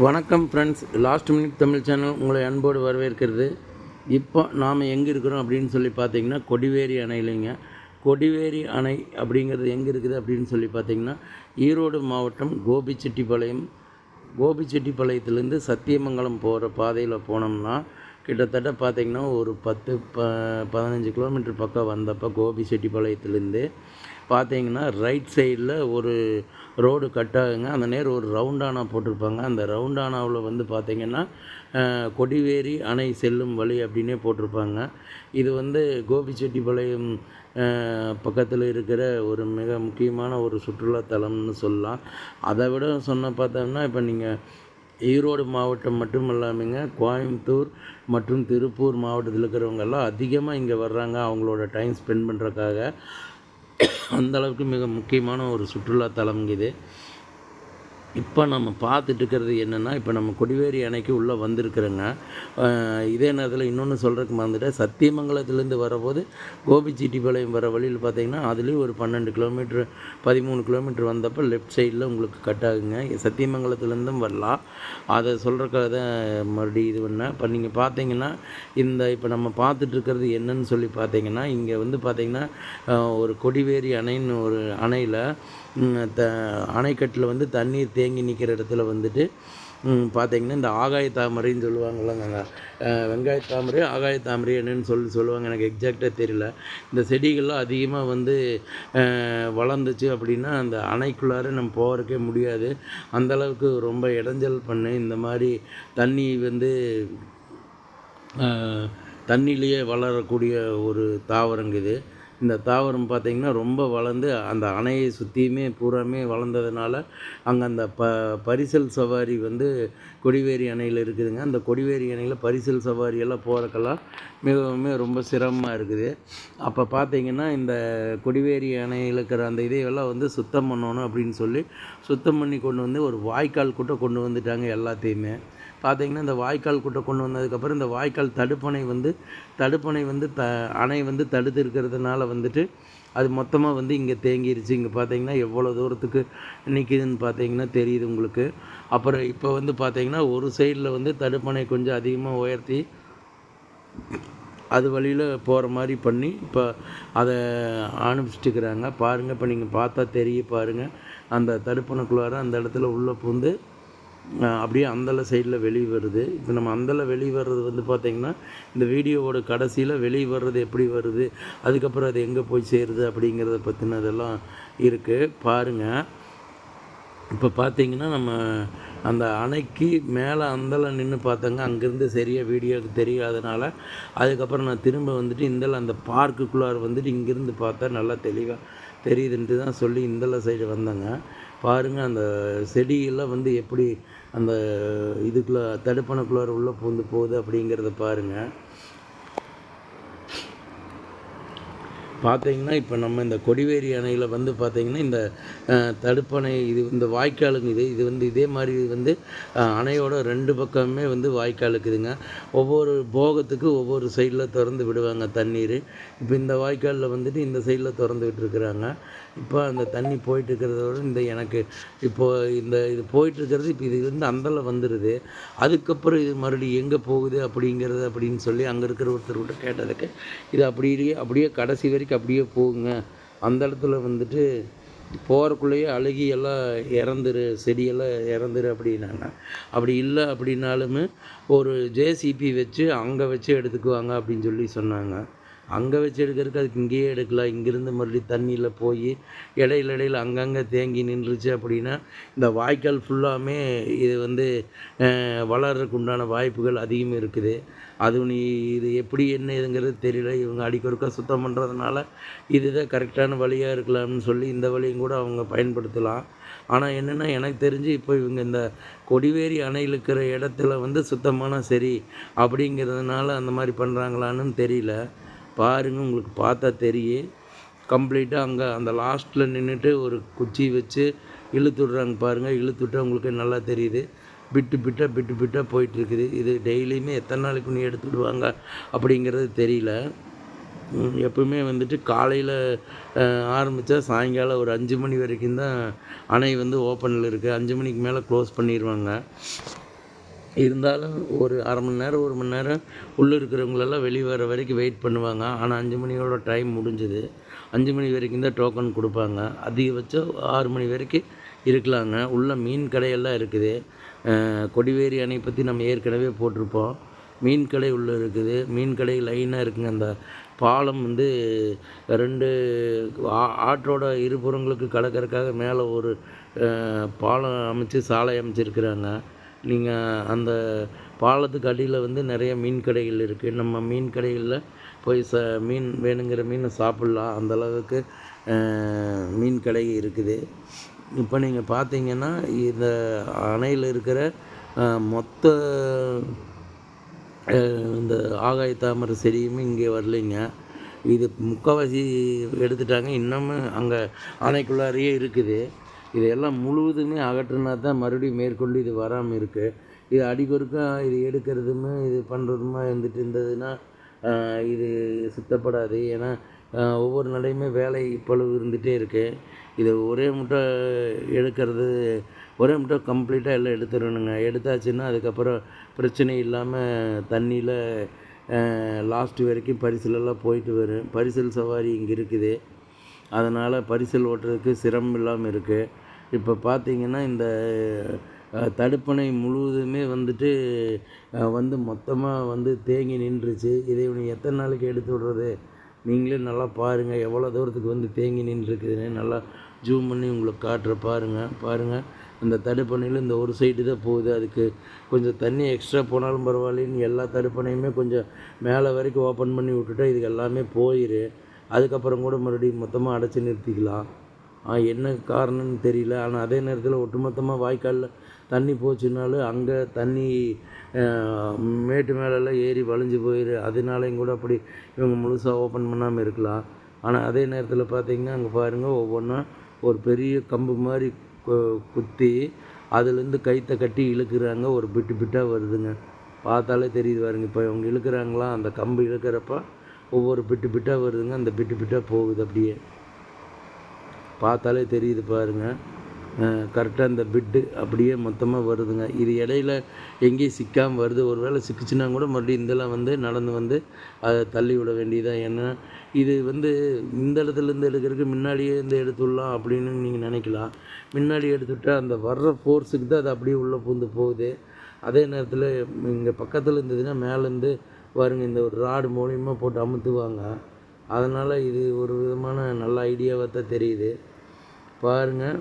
வணக்கம் friends last minute Tamil channel உங்களை அன்போடு வரவேற்கிறது. இப்போ நாம் எங்கே இருக்கிறோம் அப்படின்னு சொல்லி பார்த்தீங்கன்னா கொடிவேரி அணையிலைங்க கொடிவேரி அணை அப்படிங்கிறது எங்கே இருக்குது அப்படின்னு சொல்லி பார்த்தீங்கன்னா ஈரோடு மாவட்டம் கோபிச்செட்டிப்பாளையம். கோபிச்செட்டிப்பாளையத்துலேருந்து சத்தியமங்கலம் போகிற பாதையில் போனோம்னா கிட்டத்தட்ட பார்த்திங்கன்னா ஒரு பத்து ப பதினஞ்சு கிலோமீட்டர் பக்கம் வந்தப்போ கோபிச்செட்டிப்பாளையத்துலேருந்து பார்த்தீங்கன்னா ரைட் சைடில் ஒரு ரோடு கட் ஆகுங்க. அந்த நேரம் ஒரு ரவுண்டானா போட்டிருப்பாங்க. அந்த ரவுண்டானாவில் வந்து பார்த்திங்கன்னா கொடிவேரி அணை செல்லும் வழி அப்படின்னே போட்டிருப்பாங்க. இது வந்து கோபிச்செட்டிப்பாளையம் பக்கத்தில் இருக்கிற ஒரு மிக முக்கியமான ஒரு சுற்றுலாத்தலம்னு சொல்லலாம். அதை விட சொன்ன பார்த்தோம்னா இப்போ நீங்கள் ஈரோடு மாவட்டம் மட்டும் இல்லாமங்க கோயம்புத்தூர் மற்றும் திருப்பூர் மாவட்டத்தில் இருக்கிறவங்க எல்லாம் அதிகமாக இங்கே வர்றாங்க. அவங்களோட டைம் ஸ்பெண்ட் பண்ணுறக்காக அந்த அளவுக்கு மிக முக்கியமான ஒரு சுற்றுலாத்தலம் இது. இப்போ நம்ம பார்த்துட்டு இருக்கிறது என்னென்னா இப்போ நம்ம கொடிவேரி அணைக்கு உள்ளே வந்திருக்கிறோங்க. இதே நேரத்தில் இன்னொன்று சொல்கிறதுக்கு மறந்துட்டேன். சத்தியமங்கலத்துலேருந்து வரபோது கோபிச்செட்டிப்பாளையம் வர வழியில் பார்த்தீங்கன்னா அதுலேயும் ஒரு பன்னெண்டு கிலோமீட்ரு பதிமூணு கிலோமீட்டர் வந்தப்போ லெஃப்ட் சைடில் உங்களுக்கு கட் ஆகுங்க. சத்தியமங்கலத்துலேருந்தும் வரலாம். அதை சொல்கிறக்காக தான் மறுபடியும் இது பண்ணேன். இப்போ நீங்கள் பார்த்தீங்கன்னா இந்த இப்போ நம்ம பார்த்துட்டு இருக்கிறது என்னன்னு சொல்லி பார்த்தீங்கன்னா இங்கே வந்து பார்த்திங்கன்னா ஒரு கொடிவேரி அணைன்னு ஒரு அணையில் த அணைக்கட்டில் வந்து தண்ணீர் தேங்கி நிற்கிற இடத்துல வந்துட்டு பார்த்தீங்கன்னா இந்த ஆகாய தாமரைன்னு சொல்லுவாங்கல்லங்க வெங்காய தாமரை ஆகாய தாமரை என்னன்னு சொல்லி சொல்லுவாங்க. எனக்கு எக்ஸாக்டாக தெரியல. இந்த செடிகள்லாம் அதிகமாக வந்து வளர்ந்துச்சு அப்படின்னா அந்த அணைக்குள்ளார நம்ம போகிறக்கே முடியாது. அந்த அளவுக்கு ரொம்ப இடைஞ்சல் பண்ணு இந்த மாதிரி தண்ணி வந்து தண்ணியிலேயே வளரக்கூடிய ஒரு தாவரங்க இது. இந்த தாவரம் பார்த்திங்கன்னா ரொம்ப வளர்ந்து அந்த அணையை சுற்றியுமே பூராமே வளர்ந்ததுனால அங்கே அந்த ப பரிசல் சவாரி வந்து கொடிவேரி அணையில் இருக்குதுங்க. அந்த கொடிவேரி அணையில் பரிசல் சவாரி எல்லாம் போகிறக்கெல்லாம் மிகவும் ரொம்ப சிரமமாக இருக்குது. அப்போ பார்த்திங்கன்னா இந்த கொடிவேரி அணையில் இருக்கிற அந்த இதையெல்லாம் வந்து சுத்தம் பண்ணணும் அப்படின்னு சொல்லி சுத்தம் பண்ணி கொண்டு வந்து ஒரு வாய்க்கால் கூட்ட கொண்டு வந்துட்டாங்க எல்லாத்தையுமே. பார்த்தீங்கன்னா இந்த வாய்க்கால் கூட்ட கொண்டு வந்ததுக்கப்புறம் இந்த வாய்க்கால் தடுப்பணை வந்து தடுப்பணை வந்து த அணை வந்து தடுத்து இருக்கிறதுனால வந்துட்டு அது மொத்தமாக வந்து இங்கே தேங்கிருச்சு. இங்கே பார்த்தீங்கன்னா எவ்வளோ தூரத்துக்கு நிற்கிதுன்னு பார்த்தீங்கன்னா தெரியுது உங்களுக்கு. அப்புறம் இப்போ வந்து பார்த்தீங்கன்னா ஒரு சைடில் வந்து தடுப்பணை கொஞ்சம் அதிகமாக உயர்த்தி அது வழியில் போகிற மாதிரி பண்ணி இப்போ அதை அனுப்பிச்சிட்டுக்கிறாங்க. பாருங்கள் இப்போ நீங்கள் பார்த்தா தெரிய பாருங்கள் அந்த தடுப்பணைக்குள்ளார அந்த இடத்துல உள்ளே பூந்து அப்படியே அந்தல சைடில் வெளியே வருது. இப்போ நம்ம அந்தல வெளியே வர்றது வந்து பார்த்திங்கன்னா இந்த வீடியோவோட கடைசியில் வெளியே வர்றது எப்படி வருது அதுக்கப்புறம் அது எங்கே போய் சேருது அப்படிங்கிறத பற்றினதெல்லாம் இருக்குது பாருங்கள் இப்போ பார்த்தீங்கன்னா நம்ம அந்த அணைக்கு மேலே அந்தல நின்று பார்த்தாங்க அங்கேருந்து சரியாக வீடியோக்கு தெரியாதனால அதுக்கப்புறம் நான் திரும்ப வந்துட்டு இந்தல அந்த பார்க்குக்குள்ளார் வந்துட்டு இங்கேருந்து பார்த்தா நல்லா தெளிவாக தெரியுதுன்ட்டு தான் சொல்லி இந்தல சைடு வந்தேங்க. பாருங்கள் அந்த செடியெல்லாம் வந்து எப்படி அந்த இதுக்குள்ளே தடுப்பணைக்குள்ளார உள்ளே பூந்து போகுது அப்படிங்கிறத பாருங்கள் பார்த்தீங்கன்னா இப்போ நம்ம இந்த கொடிவேரி அணையில் வந்து பார்த்தீங்கன்னா இந்த தடுப்பணை இது இந்த வாய்க்காலுங்க இது இது வந்து இதே மாதிரி வந்து அணையோட ரெண்டு பக்கமுமே வந்து வாய்க்கால் இருக்குதுங்க. ஒவ்வொரு போகத்துக்கு ஒவ்வொரு சைடில் திறந்து விடுவாங்க தண்ணீர். இப்போ இந்த வாய்க்காலில் வந்துட்டு இந்த சைடில் திறந்து விட்டுருக்குறாங்க இப்போ அந்த தண்ணி போயிட்டுருக்கிறதோட இந்த எனக்கு இப்போ இந்த இது போயிட்டுருக்கிறது இப்போ இதுலேருந்து அந்தல வந்துடுது அதுக்கப்புறம் இது மறுபடியும் எங்கே போகுது அப்படிங்கிறது அப்படின்னு சொல்லி அங்கே இருக்கிற ஒருத்தர் கூட கேட்டதுக்கு இது அப்படியே அப்படியே கடைசி வரைக்கும் அப்படியே போகுங்க. அந்த இடத்துல வந்துட்டு போகிறக்குள்ளேயே அழுகி எல்லாம் இறந்துரு செடியெல்லாம் இறந்துரு அப்படின்னாங்க. அப்படி இல்லை அப்படின்னாலுமே ஒரு ஜேசிபி வச்சு அங்கே வச்சு எடுத்துக்குவாங்க அப்படின்னு சொல்லி சொன்னாங்க. அங்கே வச்சு எடுக்கிறதுக்கு அதுக்கு இங்கேயே எடுக்கலாம். இங்கேருந்து மறுபடியும் தண்ணியில் போய் இடையில இடையில் அங்கங்கே தேங்கி நின்றுச்சு அப்படின்னா இந்த வாய்க்கால் ஃபுல்லாமே இது வந்து வளர்றதுக்கு உண்டான வாய்ப்புகள் அதிகம் இருக்குது. அது நீ இது எப்படி என்ன இதுங்கிறது தெரியல. இவங்க அடிக்கொருக்கா சுத்தம் பண்ணுறதுனால இதுதான் கரெக்டான வழியாக இருக்கலாம்னு சொல்லி இந்த வழியும் கூட அவங்க பயன்படுத்தலாம். ஆனால் என்னென்னா எனக்கு தெரிஞ்சு இப்போ இவங்க இந்த கொடிவேரி அணையில் இருக்கிற இடத்துல வந்து சுத்தமான சரி அப்படிங்கிறதுனால அந்த மாதிரி பண்ணுறாங்களான்னு தெரியல. பாருங்கள் உங்களுக்கு பார்த்தா தெரியும் கம்ப்ளீட்டாக அங்கே அந்த லாஸ்ட்டில் நின்றுட்டு ஒரு குச்சி வச்சு இழுத்து விட்றாங்க பாருங்கள் இழுத்து விட்டா உங்களுக்கு நல்லா தெரியுது. பிட்டு பிட்டாக பிட்டு பிட்டாக போயிட்டுருக்குது. இது டெய்லியுமே எத்தனை நாளைக்கு நீ எடுத்து விடுவாங்க அப்படிங்கிறது தெரியல. எப்பவுமே வந்துட்டு காலையில் ஆரம்பித்தா சாயங்காலம் ஒரு அஞ்சு மணி வரைக்கும் தான் அணை வந்து ஓப்பனில் இருக்குது அஞ்சு மணிக்கு மேலே க்ளோஸ் பண்ணிடுவாங்க இருந்தாலும் ஒரு அரை மணி நேரம் ஒரு மணி நேரம் உள்ளே இருக்கிறவங்களெல்லாம் வெளியே வர வரைக்கும் வெயிட் பண்ணுவாங்க. ஆனால் அஞ்சு மணியோட டைம் முடிஞ்சுது. அஞ்சு மணி வரைக்கும் தான் டோக்கன் கொடுப்பாங்க. அதிகபட்சம் ஆறு மணி வரைக்கும் இருக்கலாங்க. உள்ள மீன் கடையெல்லாம் இருக்குது. கொடிவேரி அணை பற்றி நம்ம ஏற்கனவே போட்டிருப்போம். மீன் கடை உள்ளே இருக்குது. மீன் கடை லைனாக இருக்குங்க. அந்த பாலம் வந்து ரெண்டு ஆ- ஆற்றோட இருபுறங்களுக்கு கலக்கிறதுக்காக மேலே ஒரு பாலம் அமைச்சு சாலை அமைச்சிருக்கிறாங்க. நீங்கள் அந்த பாலத்துக்கு அடியில் வந்து நிறைய மீன் கடைகள் இருக்குது நம்ம மீன் கடைகளில் போய் ச மீன் வேணுங்கிற மீனை சாப்பிட்லாம். அந்தளவுக்கு மீன் கடை இருக்குது. இப்போ நீங்கள் பார்த்தீங்கன்னா இந்த அணையில் இருக்கிற மொத்த இந்த ஆகாய தாமரை செடியுமே இங்கே வரலைங்க. இது முக்கால்வாசி எடுத்துட்டாங்க. இன்னமும் அங்கே அணைக்குள்ளாரையே இருக்குது. இதையெல்லாம் முழுவதுமே அகற்றினா தான் மறுபடியும் மேற்கொண்டு இது வராமல் இருக்குது இது அடிக்கொருக்கா இது எடுக்கிறதுமே இது பண்ணுறதுமா இருந்துட்டு இருந்ததுன்னா இது சுத்தப்படாது. ஏன்னா ஒவ்வொரு நடையுமே வேலை இப்பளவு இருந்துகிட்டே இருக்குது இது ஒரே முட்டை எடுக்கிறது ஒரே முட்டை கம்ப்ளீட்டாக எல்லாம் எடுத்துடணுங்க. எடுத்தாச்சுன்னா அதுக்கப்புறம் பிரச்சனை இல்லாமல் தண்ணியில் லாஸ்ட்டு வரைக்கும் பரிசலெல்லாம் போயிட்டு வரும். பரிசல் சவாரி இங்கே இருக்குது. அதனால் பரிசல் ஓட்டுறதுக்கு சிரமம் இல்லாமல் இருக்குது இப்போ பார்த்தீங்கன்னா இந்த தடுப்பணை முழுவதுமே வந்துட்டு வந்து மொத்தமாக வந்து தேங்கி நின்றுச்சு. இதை இவனு எத்தனை நாளைக்கு எடுத்து விடுறது? நீங்களே நல்லா பாருங்கள் எவ்வளோ தூரத்துக்கு வந்து தேங்கி நின்றுருக்குதுன்னு நல்லா ஜூம் பண்ணி உங்களுக்கு காட்டுற பாருங்கள் பாருங்கள் அந்த தடுப்பணையில் இந்த ஒரு சைடு தான் போகுது. அதுக்கு கொஞ்சம் தண்ணி எக்ஸ்ட்ரா போனாலும் பரவாயில்லன்னு எல்லா தடுப்பணையுமே கொஞ்சம் மேலே வரைக்கும் ஓப்பன் பண்ணி விட்டுட்டா இதுக்கு எல்லாமே போயிடு அதுக்கப்புறம் கூட மறுபடியும் மொத்தமாக அடைச்சி நிறுத்திக்கலாம். என்ன காரணம்னு தெரியல. ஆனால் அதே நேரத்தில் ஒட்டுமொத்தமாக வாய்க்காலில் தண்ணி போச்சுனாலும் அங்கே தண்ணி மேட்டு மேலெல்லாம் ஏறி வளைஞ்சு போயிடு அதனாலையும் கூட அப்படி இவங்க முழுசாக ஓப்பன் பண்ணாமல் இருக்கலாம். ஆனால் அதே நேரத்தில் பார்த்தீங்கன்னா அங்கே பாருங்கள் ஒவ்வொன்றா ஒரு பெரிய கம்பு மாதிரி கு- குத்தி அதுலேருந்து கைத்தை கட்டி இழுக்கிறாங்க. ஒரு பிட்டு பிட்டாக வருதுங்க. பார்த்தாலே தெரியுது பாருங்க. இப்போ இவங்க இழுக்கிறாங்களா? அந்த கம்பு இழுக்கிறப்ப ஒவ்வொரு பிட்டு பிட்டாக வருதுங்க. அந்த பிட்டு பிட்டாக போகுது அப்படியே. பார்த்தாலே தெரியுது பாருங்க. கரெக்டாக இந்த பிட்டு அப்படியே மொத்தமாக வருதுங்க. இது இடையில எங்கேயும் சிக்காமல் வருது. ஒரு வேளை சிக்கிச்சுன்னா கூட மறுபடியும் இதெல்லாம் வந்து நடந்து வந்து அதை தள்ளி விட வேண்டியதான் ஏன்னா இது வந்து இந்த இடத்துலேருந்து எடுக்கிறதுக்கு முன்னாடியே இருந்து எடுத்துடலாம் அப்படின்னு நீங்கள் நினைக்கலாம். முன்னாடி எடுத்துவிட்டா அந்த வர்ற ஃபோர்ஸுக்கு தான் அது அப்படியே உள்ளே பூந்து போகுது. அதே நேரத்தில் இங்கே பக்கத்தில் இருந்ததுன்னா மேலேருந்து பாருங்க இந்த ஒரு ராடு மூலியமாக போட்டு அமுத்துவாங்க. அதனால் இது ஒரு விதமான நல்ல ஐடியாவாக தான் தெரியுது. பாருங்கள்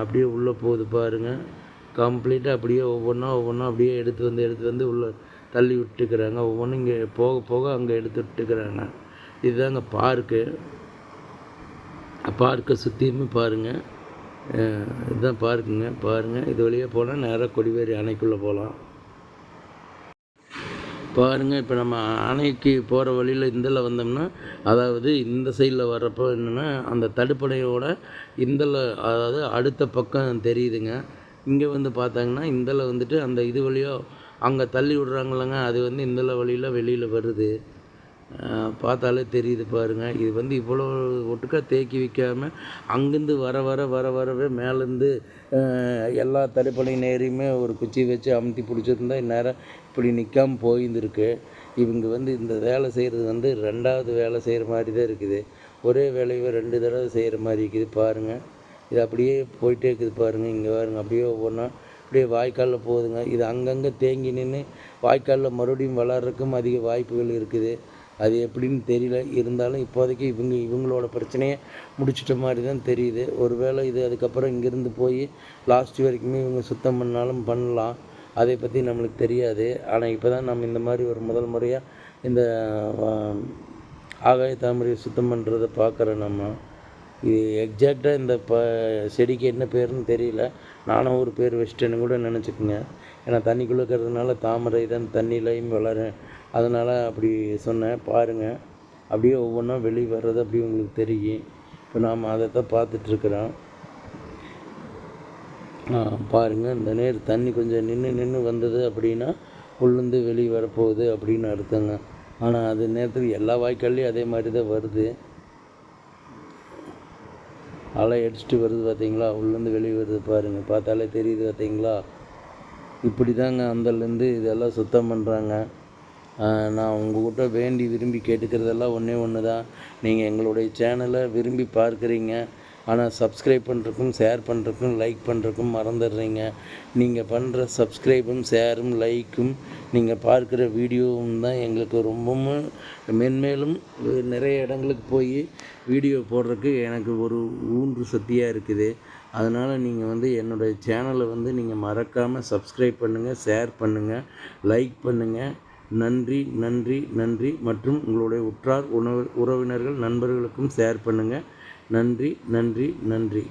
அப்படியே உள்ளே போகுது பாருங்கள் கம்ப்ளீட்டாக அப்படியே ஒவ்வொன்றா ஒவ்வொன்றா அப்படியே எடுத்து வந்து எடுத்து வந்து உள்ளே தள்ளி விட்டுக்கிறாங்க. ஒவ்வொன்றும் இங்கே போக போக அங்கே எடுத்து விட்டுக்கிறாங்க. இதுதாங்க பார்க்கு பார்க்கை சுற்றியுமே பாருங்கள் இதுதான் பார்க்குங்க பாருங்கள் இது வழியாக போனால் நேராக கொடிவேரி அணைக்குள்ளே போகலாம். பாருங்கள் இப்போ நம்ம அணைக்கு போகிற வழியில் இந்தில் வந்தோம்னா அதாவது இந்த சைடில் வர்றப்போ என்னென்னா அந்த தடுப்படையோட இந்தில் அதாவது அடுத்த பக்கம் தெரியுதுங்க. இங்கே வந்து பார்த்தாங்கன்னா இந்தில் வந்துட்டு அந்த இது வழியோ அங்கே தள்ளி விடுறாங்களங்க அது வந்து இந்தில் வழியில் வெளியில் வருது. பார்த்தாலே தெரியுது பாருங்கள் இது வந்து இவ்வளோ ஒட்டுக்கா தேக்கி வைக்காமல் அங்கேருந்து வர வர வர வரவே மேலேருந்து எல்லா தடுப்பணை நேரையுமே ஒரு குச்சி வச்சு அமுத்தி பிடிச்சிருந்தா இந்நேரம் இப்படி நிற்காம போயிருந்துருக்கு. இவங்க வந்து இந்த வேலை செய்கிறது வந்து ரெண்டாவது வேலை செய்கிற மாதிரி தான் இருக்குது. ஒரே வேலையை ரெண்டு தடவை செய்கிற மாதிரி இருக்குது பாருங்கள் இது அப்படியே போயிட்டே இருக்குது பாருங்கள் இங்கே பாருங்கள் அப்படியே ஒவ்வொன்றா அப்படியே வாய்க்காலில் போகுதுங்க. இது அங்கங்கே தேங்கி நின்று வாய்க்காலில் மறுபடியும் வளர்றதுக்கும் அதிக வாய்ப்புகள் இருக்குது. அது எப்படின்னு தெரியல. இருந்தாலும் இப்போதைக்கு இவங்க இவங்களோட பிரச்சனையை முடிச்சிட்ட மாதிரி தான் தெரியுது. ஒருவேளை இது அதுக்கப்புறம் இங்கேருந்து போய் லாஸ்ட் வரைக்குமே இவங்க சுத்தம் பண்ணாலும் பண்ணலாம். அதை பற்றி நம்மளுக்கு தெரியாது. ஆனால் இப்போ தான் நம்ம இந்த மாதிரி ஒரு முதல் முறையாக இந்த ஆகாய தாமரையை சுத்தம் பண்ணுறதை பார்க்குறோம் நம்ம. இது எக்ஸாக்டாக இந்த ப செடிக்கு என்ன பேருன்னு தெரியல. நானும் ஒரு பேர் வச்சிட்டேன்னு கூட நினச்சிக்கோங்க. ஏன்னா தண்ணிக்குள்ளே இருக்கிறதுனால தாமரை தான் தண்ணியிலையும் வளர அதனால் அப்படி சொன்னேன் பாருங்கள் அப்படியே ஒவ்வொன்றா வெளியே வர்றது அப்படியே உங்களுக்கு தெரியும். இப்போ நாம் அதை தான் பார்த்துட்ருக்குறோம் பாருங்கள் இந்த நேர் தண்ணி கொஞ்சம் நின்று நின்று வந்தது அப்படின்னா உள்ளேருந்து வெளியே வரப்போகுது அப்படின்னு அர்த்தங்க. ஆனால் அது நேரத்துக்கு எல்லா வாய்க்கால்லையும் அதே மாதிரி தான் வருது. அலை அடிச்சுட்டு வருது பார்த்தீங்களா உள்ளேருந்து வெளியே வருது பாருங்கள் பார்த்தாலே தெரியுது பார்த்தீங்களா இப்படி தாங்க அந்தலேருந்து இதெல்லாம் சுத்தம் பண்ணுறாங்க நான் உங்கள்கிட்ட வேண்டி விரும்பி கேட்டுக்கிறதெல்லாம் ஒன்றே ஒன்று தான் நீங்கள் எங்களுடைய சேனலை விரும்பி பார்க்குறீங்க. ஆனால் சப்ஸ்கிரைப் பண்ணுறக்கும் ஷேர் பண்ணுறக்கும் லைக் பண்ணுறக்கும் மறந்துடுறீங்க. நீங்கள் பண்ணுற சப்ஸ்கிரைபும் ஷேரும் லைக்கும் நீங்கள் பார்க்குற வீடியோவும் தான் எங்களுக்கு ரொம்பவும் மென்மேலும் நிறைய இடங்களுக்கு போய் வீடியோ போடுறதுக்கு எனக்கு ஒரு ஊன்று சக்தியாக இருக்குது. அதனால் நீங்கள் வந்து என்னுடைய சேனலை வந்து நீங்கள் மறக்காமல் சப்ஸ்கிரைப் பண்ணுங்கள் ஷேர் பண்ணுங்கள் லைக் பண்ணுங்கள் நன்றி நன்றி நன்றி மற்றும் உங்களுடைய உற்றார் உணவு உறவினர்கள் நண்பர்களுக்கும் ஷேர் பண்ணுங்கள் நன்றி நன்றி நன்றி.